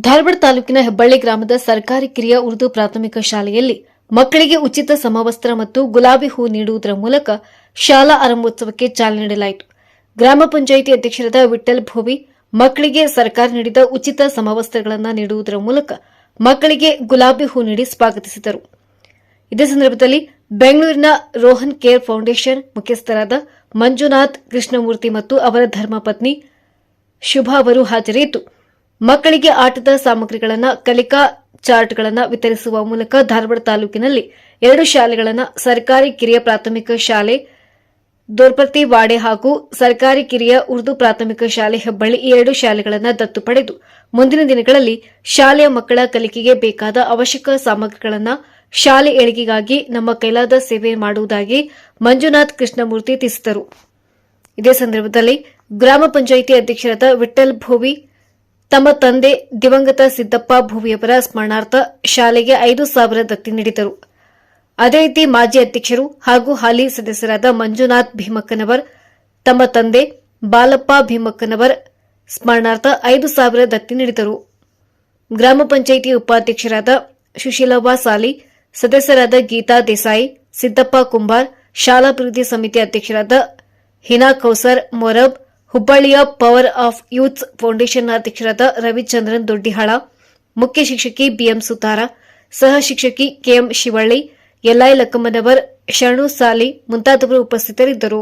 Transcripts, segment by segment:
ಧಾರವಾಡ ತಾಲೂಕಿನ ಹೆಬ್ಬಳ್ಳಿ ಗ್ರಾಮದ ಸರ್ಕಾರಿ ಕಿರಿಯ ಉರ್ದು ಪ್ರಾಥಮಿಕ ಶಾಲೆಯಲ್ಲಿ ಮಕ್ಕಳಿಗೆ ಉಚಿತ ಸಮವಸ್ತ್ರ ಮತ್ತು ಗುಲಾಬಿ ಹೂ ನೀಡುವುದರ ಮೂಲಕ ಶಾಲಾ ಆರಂಭೋತ್ಸವಕ್ಕೆ ಚಾಲನೆ ನೀಡಲಾಯಿತು. ಗ್ರಾಮ ಪಂಚಾಯಿತಿ ಅಧ್ಯಕ್ಷರಾದ ವಿಠಲ್ ಭೋವಿ ಮಕ್ಕಳಿಗೆ ಸರ್ಕಾರ ನೀಡಿದ ಉಚಿತ ಸಮವಸ್ತ್ರಗಳನ್ನು ನೀಡುವುದರ ಮೂಲಕ ಮಕ್ಕಳಿಗೆ ಗುಲಾಬಿ ಹೂ ನೀಡಿ ಸ್ವಾಗತಿಸಿದರು. ಇದೇ ಸಂದರ್ಭದಲ್ಲಿ ಬೆಂಗಳೂರಿನ ರೋಹನ್ ಕೇರ್ ಫೌಂಡೇಶನ್ ಮುಖ್ಯಸ್ಥರಾದ ಮಂಜುನಾಥ್ ಕೃಷ್ಣಮೂರ್ತಿ ಮತ್ತು ಅವರ ಧರ್ಮಪತ್ನಿ ಶುಭಾ ಅವರು ಹಾಜರಿದ್ದು ಮಕ್ಕಳಿಗೆ ಆಟದ ಸಾಮಗ್ರಿಗಳನ್ನು, ಕಲಿಕಾ ಚಾರ್ಟ್ಗಳನ್ನು ವಿತರಿಸುವ ಮೂಲಕ ಧಾರವಾಡ ತಾಲೂಕಿನಲ್ಲಿ ಎರಡು ಶಾಲೆಗಳನ್ನು ಸರ್ಕಾರಿ ಕಿರಿಯ ಪ್ರಾಥಮಿಕ ಶಾಲೆ ದೋರ್ಪತಿ ವಾಡೆ ಹಾಗೂ ಸರ್ಕಾರಿ ಕಿರಿಯ ಉರ್ದು ಪ್ರಾಥಮಿಕ ಶಾಲೆ ಹೆಬ್ಬಳ್ಳಿ ಈ ಎರಡು ಶಾಲೆಗಳನ್ನು ದತ್ತು ಪಡೆದು ಮುಂದಿನ ದಿನಗಳಲ್ಲಿ ಶಾಲೆಯ ಮಕ್ಕಳ ಕಲಿಕೆಗೆ ಬೇಕಾದ ಅವಶ್ಯಕ ಸಾಮಗ್ರಿಗಳನ್ನು ಶಾಲೆ ಏಳಿಗೆಗಾಗಿ ನಮ್ಮ ಕೈಲಾದ ಸೇವೆ ಮಾಡುವುದಾಗಿ ಮಂಜುನಾಥ್ ಕೃಷ್ಣಮೂರ್ತಿ ತಿಳಿಸಿದರು. ಇದೇ ಸಂದರ್ಭದಲ್ಲಿ ಗ್ರಾಮ ಪಂಚಾಯಿತಿ ಅಧ್ಯಕ್ಷರಾದ ವಿಠಲ್ ಭೋವಿ ತಮ್ಮ ತಂದೆ ದಿವಂಗತ ಸಿದ್ದಪ್ಪ ಭುವಿಯವರ ಸ್ಮರಣಾರ್ಥ ಶಾಲೆಗೆ ಐದು ಸಾವಿರ ದತ್ತಿ ನೀಡಿದರು ಅದೇ ರೀತಿ ಮಾಜಿ ಅಧ್ಯಕ್ಷರು ಹಾಗೂ ಹಾಲಿ ಸದಸ್ಯರಾದ ಮಂಜುನಾಥ್ ಭೀಮಕ್ಕನವರ್, ತಮ್ಮ ತಂದೆ ಬಾಲಪ್ಪ ಭೀಮಕ್ಕನವರ್ ಸ್ಮರಣಾರ್ಥ ಐದು ಸಾವಿರ ದತ್ತಿ ನೀಡಿದರು ಗ್ರಾಮ ಪಂಚಾಯಿತಿ ಉಪಾಧ್ಯಕ್ಷರಾದ ಸುಶೀಲವ್ವ ಸಾಲಿ, ಸದಸ್ಯರಾದ ಗೀತಾ ದೇಸಾಯಿ, ಸಿದ್ದಪ್ಪ ಕುಂಬಾರ್ ಶಾಲಾಭಿವೃದ್ಧಿ ಸಮಿತಿ ಅಧ್ಯಕ್ಷರಾದ ಹಿನಾ ಕೌಸರ್ ಮೊರಬ್ ಹುಬ್ಬಳ್ಳಿಯ ಪವರ್ ಆಫ್ ಯೂತ್ಸ್ ಫೌಂಡೇಶನ್ ಅಧ್ಯಕ್ಷರಾದ ರವಿಚಂದ್ರನ್ ದೊಡ್ಡಿಹಾಳ, ಮುಖ್ಯ ಶಿಕ್ಷಕಿ ಬಿಎಂ ಸುತಾರ, ಸಹ ಶಿಕ್ಷಕಿ ಕೆಎಂ ಶಿವಳ್ಳಿ, ಎಲ್ಐ ಲಕ್ಕಮ್ಮನವರ್, ಶರಣು ಸಾಲಿ ಮುಂತಾದವರು ಉಪಸ್ಥಿತರಿದ್ದರು.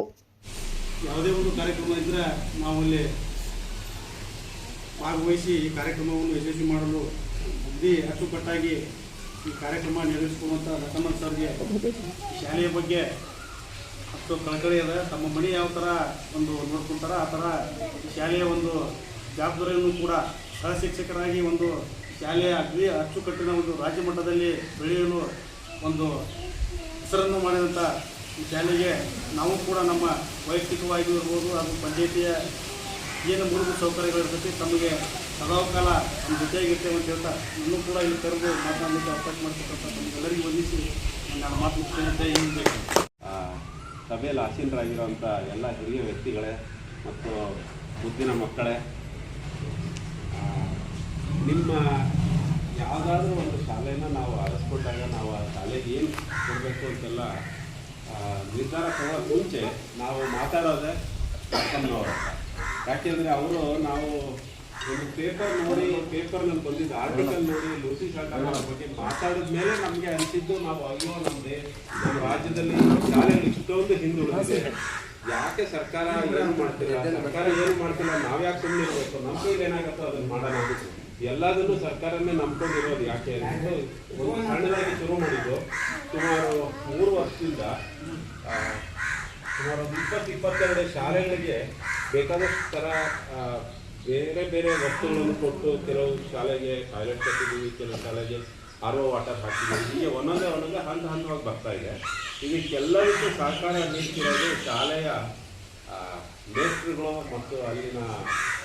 ಯಾವುದೇ ಒಂದು ಕಾರ್ಯಕ್ರಮ ಇದ್ದರೆ ನಾವು ಅಲ್ಲಿ ಭಾಗವಹಿಸಿ ಈ ಕಾರ್ಯಕ್ರಮವನ್ನು ಯಶಸ್ವಿ ಮಾಡಲು ಬುದ್ಧಿ ಅಚ್ಚುಕಟ್ಟಾಗಿ ಈ ಕಾರ್ಯಕ್ರಮ ನಿರ್ವಹಿಸಿಕೊಳ್ಳುವಂಥ ಲಕ್ಕಮ್ಮನ್ ಸರ್ಗೆ ಶಾಲೆಯ ಬಗ್ಗೆ ಅಷ್ಟು ಕಳಕಳಿ ಅದ. ತಮ್ಮ ಮನೆ ಯಾವ ಥರ ಒಂದು ನೋಡ್ಕೊಳ್ತಾರ ಆ ಥರ ಶಾಲೆಯ ಒಂದು ಜವಾಬ್ದಾರಿಯನ್ನು ಕೂಡ ಸಹ ಶಿಕ್ಷಕರಾಗಿ ಒಂದು ಶಾಲೆಯ ಅಗ್ನಿ ಅಚ್ಚುಕಟ್ಟಿನ ಒಂದು ರಾಜ್ಯ ಮಟ್ಟದಲ್ಲಿ ಬೆಳೆಯಲು ಒಂದು ಹೆಸರನ್ನು ಮಾಡಿದಂಥ ಶಾಲೆಗೆ ನಾವು ಕೂಡ ನಮ್ಮ ವೈಯಕ್ತಿಕವಾಗಿ ಇರ್ಬೋದು ಅದು ಪಂಚಾಯಿತಿಯ ಏನು ಮೂಲಭೂತ ಸೌಕರ್ಯಗಳಿರ್ತೈತಿ ತಮಗೆ ತಮಗೆ ಸದಾಕಾಲ ನಮ್ಮ ಜೊತೆಯಾಗಿರ್ತೇವೆ ಅಂತ ಹೇಳ್ತಾ ಇನ್ನೂ ಕೂಡ ಇಲ್ಲಿ ಕರೆದು ಮಾತನಾಡಲಿಕ್ಕೆ ಅವಕಾಶ ಮಾಡ್ತಕ್ಕಂಥ ತಮಗೆಲ್ಲರಿಗೂ ವಂದಿಸಿ ನಾನು ಮಾತು ಮುಗಿಸ್ತೇನೆ ಅಂತ ಸಭೆಯಲ್ಲಿ ಆಸೀನರಾಗಿರುವಂಥ ಎಲ್ಲ ಹಿರಿಯ ವ್ಯಕ್ತಿಗಳೇ ಮತ್ತು ಮುದ್ದಿನ ಮಕ್ಕಳೇ ನಿಮ್ಮ ಯಾವುದಾದ್ರೂ ಒಂದು ಶಾಲೆನ ನಾವು ಆರಿಸ್ಕೊಂಡಾಗ ನಾವು ಆ ಶಾಲೆಗೆ ಏನು ಕೊಡಬೇಕು ಅಂತೆಲ್ಲ ನಿರ್ಧಾರ ತಗೊಳ್ಳೋಕೆ ಮುಂಚೆ ನಾವು ಮಾತಾಡೋದೇ ಅಕ್ಕನವರು ಯಾಕೆಂದರೆ ಅವರು ನಾವು ಪೇಪರ್ ನೋಡಿ ಪೇಪರ್ನಲ್ಲಿ ಬಂದಿದ್ದ ಆರ್ಟಿಕಲ್ ನೋಡಿ ಲೂಸಿ ಶಾಖರ ಬಗ್ಗೆ ಮಾತಾಡಿದ ಮೇಲೆ ನಮಗೆ ಅನಿಸಿದ್ದು ನಾವು ಅಯ್ಯೋ, ನಮ್ದೆ ನಮ್ಮ ರಾಜ್ಯದಲ್ಲಿ ಶಾಲೆಯಲ್ಲಿ ಇಷ್ಟೊಂದು ಹಿಂದುಳಿದಿದೆ. ಯಾಕೆ ಸರ್ಕಾರ ಏನು ಮಾಡ್ತಿಲ್ಲ? ಸರ್ಕಾರ ಏನು ಮಾಡ್ತಿಲ್ಲ? ನಾವು ಯಾಕೆ ಸುಮ್ಮನೆ ಇರಬೇಕು? ನಮ್ಮ ಕೈಲಿ ಅದನ್ನು ಮಾಡೋಣ ಎಲ್ಲದನ್ನು ಸರ್ಕಾರನೇ ನಂಬ್ಕೊಂಡಿರೋದು ಯಾಕೆ ಅಂದ್ಬಿಟ್ಟು ಒಂದು ಸಣ್ಣದಾಗಿ ಶುರು ಮಾಡಿದ್ದು. ಸುಮಾರು ಮೂರು ವರ್ಷದಿಂದ ಸುಮಾರು ಒಂದು ಇಪ್ಪತ್ತು, ಇಪ್ಪತ್ತೆರಡು ಶಾಲೆಗಳಿಗೆ ಬೇಕಾದಷ್ಟು ಥರ ಬೇರೆ ಬೇರೆ ವಸ್ತುಗಳನ್ನು ಕೊಟ್ಟು ಕೆಲವು ಶಾಲೆಗೆ ಟಾಯ್ಲೆಟ್ ಕಟ್ಟಿದ್ದೀವಿ ಕೆಲವು ಶಾಲೆಗೆ ಆರ್ ಒ ವಾಟರ್ ಹಾಕಿದ್ದೀವಿ ಹೀಗೆ ಒಂದೊಂದೇ ಒಂದೊಂದೇ ಹಂತ ಹಂತವಾಗಿ ಬರ್ತಾ ಇದೆ. ಇದಕ್ಕೆಲ್ಲದಕ್ಕೂ ಸಹಕಾರ ನೀಡ್ತಿರೋದು ಶಾಲೆಯ ಮೇಸ್ಟ್ರುಗಳು ಮತ್ತು ಅಲ್ಲಿನ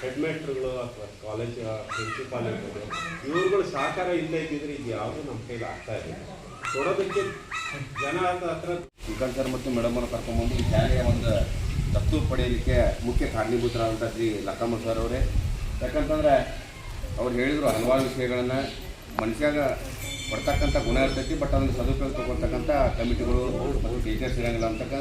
ಹೆಡ್ ಮೇಸ್ಟ್ರುಗಳು ಅಥವಾ ಕಾಲೇಜ್ ಪ್ರಿನ್ಸಿಪಾಲ್ ಇರ್ಬೋದು. ಇವ್ರುಗಳು ಸಹಕಾರ ಇಲ್ಲದೆ ಇದ್ದಿದ್ರೆ ಇದು ಯಾವುದು ನಮ್ಮ ಕೈಲಿ ಆಗ್ತಾ ಇಲ್ಲ. ಕೊಡೋದಕ್ಕೆ ಜನ ಹತ್ರ ವಿಕಾಸ್ ಸರ್ ಮತ್ತು ಮೇಡಮ್ ಕರ್ಕೊಂಡ್ಬಂದು ಶಾಲೆಯ ಒಂದು ದತ್ತು ಪಡೆಯಲಿಕ್ಕೆ ಮುಖ್ಯ ಕಾರಣೀಭೂತರಾದಂಥ ಶ್ರೀ ಲಕ್ಕಮ್ಮ ಸರ್ ಅವರೇ. ಯಾಕಂತಂದರೆ ಅವ್ರು ಹೇಳಿದರು ಹಲವಾರು ವಿಷಯಗಳನ್ನು. ಮನುಷ್ಯಾಗ ಬರ್ತಕ್ಕಂಥ ಗುಣ ಇರ್ತೈತಿ, ಬಟ್ ಅದನ್ನು ಸದುಪಯೋಗ ತಗೊಳ್ತಕ್ಕಂಥ ಕಮಿಟಿಗಳು ಮತ್ತು ಟೀಚರ್ಸ್ ಇರೋಂಗಿಲ್ಲ ಅಂತಕ್ಕ.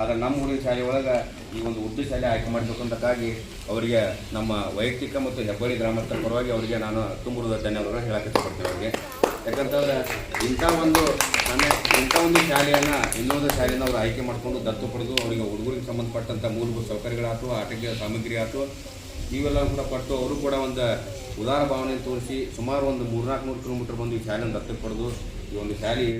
ಆದರೆ ನಮ್ಮ ಊರಿನ ಶಾಲೆ ಒಳಗೆ ಈ ಒಂದು ಉರ್ದು ಶಾಲೆ ಆಯ್ಕೆ ಮಾಡಬೇಕಂತಕ್ಕಾಗಿ ಅವರಿಗೆ ನಮ್ಮ ವೈಯಕ್ತಿಕ ಮತ್ತು ಹೆಬ್ಬಳ್ಳಿ ಗ್ರಾಮಸ್ಥರ ಪರವಾಗಿ ಅವರಿಗೆ ನಾನು ತುಂಬ ಧನ್ಯವಾದಗಳನ್ನು ಹೇಳಕ್ಕೆ ಇಷ್ಟಪಡ್ತೀನಿ ಅವರಿಗೆ. ಯಾಕಂತಂದ್ರೆ ಇಂಥ ಒಂದು ನನ್ನ ಇಂಥ ಒಂದು ಶಾಲೆಯನ್ನು ಇನ್ನೊಂದು ಶಾಲೆಯನ್ನು ಅವರು ಆಯ್ಕೆ ಮಾಡಿಕೊಂಡು ದತ್ತು ಪಡೆದು ಅವರಿಗೆ ಹುಡುಗರಿಗೆ ಸಂಬಂಧಪಟ್ಟಂಥ ಮೂಲಭೂತ ಸೌಕರ್ಯಗಳಾಯ್ತು, ಆಟಿಕೆ ಸಾಮಗ್ರಿ ಆಯ್ತು ಇವೆಲ್ಲ ಕೂಡ ಪಟ್ಟು ಅವರು ಕೂಡ ಒಂದು ಉದಾರ ಭಾವನೆ ತೋರಿಸಿ ಸುಮಾರು ಒಂದು ಮೂರ್ನಾಲ್ಕು ನೂರು ಕಿಲೋಮೀಟರ್ ಬಂದು ಈ ಶಾಲೆಯನ್ನು ದತ್ತು ಪಡೆದು ಈ ಒಂದು ಶಾಲೆ